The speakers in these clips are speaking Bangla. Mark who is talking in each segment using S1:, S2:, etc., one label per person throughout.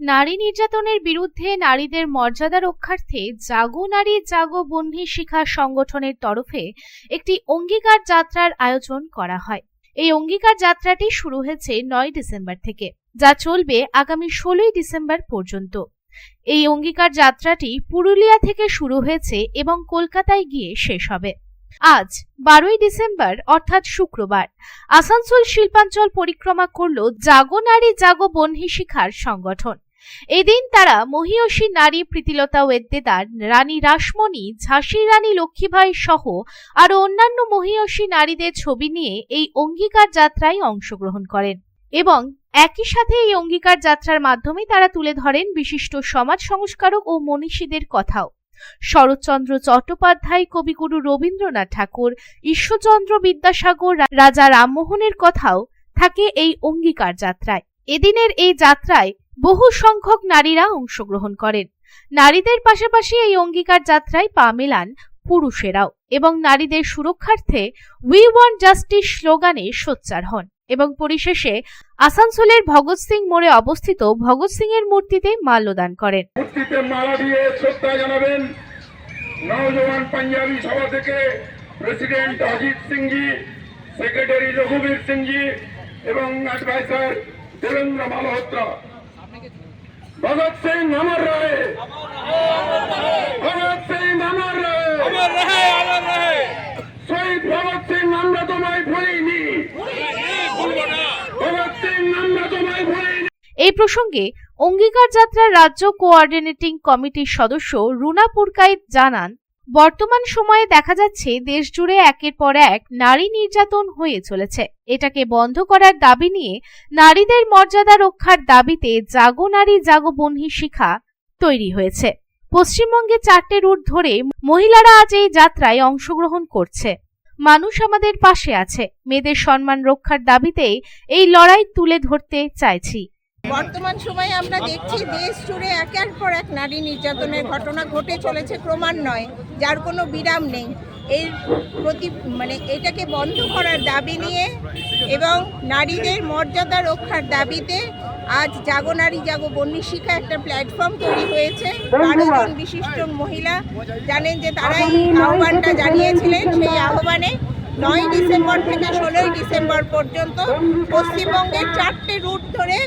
S1: নারী নির্যাতনের বিরুদ্ধে নারীদের মর্যাদা রক্ষার্থে জাগো নারী, জাগো বন্ধি শিখা সংগঠনের তরফে একটি অঙ্গীকার যাত্রার আয়োজন করা হয়। এই অঙ্গীকার যাত্রাটি শুরু হয়েছে নয় ডিসেম্বর থেকে, যা চলবে আগামী ষোলোই ডিসেম্বর পর্যন্ত। এই অঙ্গীকার যাত্রাটি পুরুলিয়া থেকে শুরু হয়েছে এবং কলকাতায় গিয়ে শেষ হবে। আজ বারোই ডিসেম্বর, অর্থাৎ শুক্রবার, আসানসোল শিল্পাঞ্চল পরিক্রমা করল জাগো নারী, জাগো বহ্নি শিখার সংগঠন। এদিন তারা মহিয়সী নারী প্রীতিলতা ওয়েদ্দেদার রানী রাসমণি ঝাঁসি রানী লক্ষ্মীবাই সহ আরও অন্যান্য মহিয়সী নারীদের ছবি নিয়ে এই অঙ্গীকার যাত্রায় অংশগ্রহণ করেন এবং একই সাথে এই অঙ্গীকার যাত্রার মাধ্যমে তারা তুলে ধরেন বিশিষ্ট সমাজ সংস্কারক ও মনীষীদের কথাও। শরৎচন্দ্র চট্টোপাধ্যায়, কবিগুরু রবীন্দ্রনাথ ঠাকুর, ঈশ্বরচন্দ্র বিদ্যাসাগর রাজা রামমোহনের কথাও থাকে এই অঙ্গীকার যাত্রায়। এদিনের এই যাত্রায় বহু সংখ্যক নারীরা অংশগ্রহণ করেন। নারীদের পাশাপাশি এই অঙ্গীকার যাত্রায় পা মেলান পুরুষেরাও এবং নারীদের সুরক্ষার্থে উই ওয়ান্ট জাস্টিস স্লোগানে সোচ্চার হন। এবং পরিশেষে আসানসোলের ভগৎ সিং মোড়ে অবস্থিত ভগৎ সিং এর মূর্তিতে মাল্যদান করেন।
S2: মূর্তিতে মালা দিয়ে শ্রদ্ধা জানাবেন নওজওয়ান পাঞ্জাবি সভা থেকে প্রেসিডেন্ট অজিত সিংজি, সেক্রেটারি রঘুবীর সিংজি এবং অ্যাডভাইসার দেবেন্দ্র মালহোত্রা। ভগৎ সিং, আমার রায়। ভগৎ সিং আমার রায় শহীদ ভগৎ সিং আমরা তোমায় ভুলিনি ভগৎ সিং আমরা তোমায় ভুলিনি
S1: এই প্রসঙ্গে অঙ্গীকার যাত্রার রাজ্য কোঅর্ডিনেটিং কমিটির সদস্য রুনা পুরকাইত জানান, বর্তমান সময়ে দেখা যাচ্ছে দেশ জুড়ে একের পর এক নারী নির্যাতন হয়ে চলেছে। এটাকে বন্ধ করার দাবি নিয়ে নারীদের মর্যাদা রক্ষার দাবিতে জাগো নারী, জাগো বহ্নি শিখা তৈরি হয়েছে। পশ্চিমবঙ্গে চারটে রুট ধরে মহিলারা আজ এই যাত্রায় অংশগ্রহণ করছে। মানুষ আমাদের পাশে আছে। মেয়েদের সম্মান রক্ষার দাবিতে এই লড়াই তুলে ধরতে চাইছি।
S3: বর্তমান সময়ে আমরা দেখছি দেশ জুড়ে একের পর এক নারী নির্যাতনের ঘটনা ঘটে চলেছে ক্রমান্বয়ে যার কোনো বিরাম নেই। এর প্রতি মানে এটাকে বন্ধ করার দাবি নিয়ে এবং নারীদের মর্যাদা রক্ষার দাবিতে আজ জাগো নারী জাগো বন্যী শিখা একটা প্ল্যাটফর্ম তৈরি হয়েছে। বারো জন বিশিষ্ট মহিলা জানেন যে তারা এই আহ্বানটা জানিয়েছিলেন সেই আহ্বানে। নয় ডিসেম্বর থেকে ষোলোই ডিসেম্বর পর্যন্ত পশ্চিমবঙ্গের চারটে রুট ধরে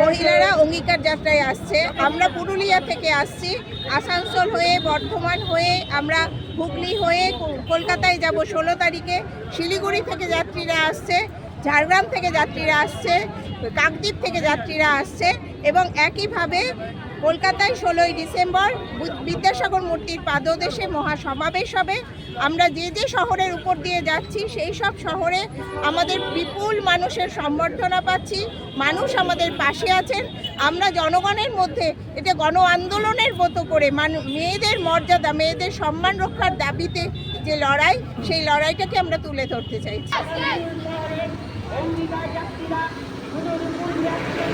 S3: মহিলারা অঙ্গীকার যাত্রায় আসছে। আমরা পুরুলিয়া থেকে আসছি। আসানসোল হয়ে, বর্ধমান হয়ে, আমরা হুগলি হয়ে, কলকাতায় যাব ষোলো তারিখে। শিলিগুড়ি থেকে যাত্রীরা আসছে, ঝাড়গ্রাম থেকে যাত্রীরা আসছে, কাকদ্বীপ থেকে যাত্রীরা আসছে এবং একইভাবে কলকাতায় ষোলোই ডিসেম্বর বিদ্যাসাগর মূর্তির পাদদেশে মহাসমাবেশ হবে। আমরা যে যে শহরের উপর দিয়ে যাচ্ছি, সেই সব শহরে আমাদের বিপুল মানুষের সম্বর্ধনা পাচ্ছি। মানুষ আমাদের পাশে আছেন। আমরা জনগণের মধ্যে এটা গণ আন্দোলনের মতো করে মানু মেয়েদের মর্যাদা, মেয়েদের সম্মান রক্ষার দাবিতে যে লড়াই, সেই লড়াইটাকে আমরা তুলে ধরতে চাইছি
S4: অঙ্গীকার যাত্রীরা শুধু পুরুলিয়া থেকে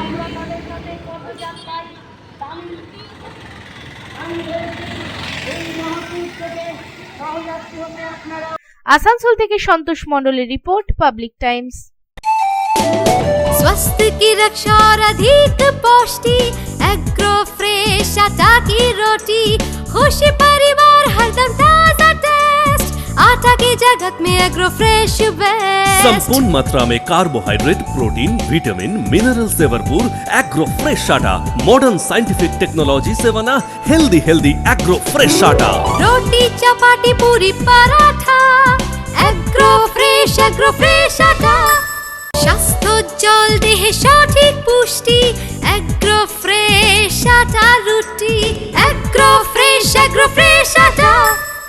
S4: আমরা তাদের সাথে পদযাত্রায় সামিল আমি বলছি, এই মহাপুর থেকে সহযাত্রী হতে আপনারা
S1: আসানসোল থেকে সন্তোষ মণ্ডলের রিপোর্ট পাবলিক টাইমস
S5: स्वास्थ्य की रक्षा और अधिक पौष्टि एग्रो फ्रेश आटा की रोटी खुशी परिवार हरदम ताजा टेस्ट आटा की जगत में एग्रो फ्रेश बेस्ट
S6: संपूर्ण मात्रा में कार्बोहाइड्रेट प्रोटीन विटामिन मिनरल से भरपूर एग्रो फ्रेश आटा मॉडर्न साइंटिफिक टेक्नोलॉजी से बना हेल्दी हेल्दी एग्रो फ्रेश आटा
S5: रोटी chapati puri paratha agro fresh agro fresh आटा স্বাস্থ্যোজ্জ্বল দেহে সঠিক পুষ্টি এগ্রো ফ্রেশ আটা রুটি এগ্রো ফ্রেশ এগ্রো ফ্রেশ আটা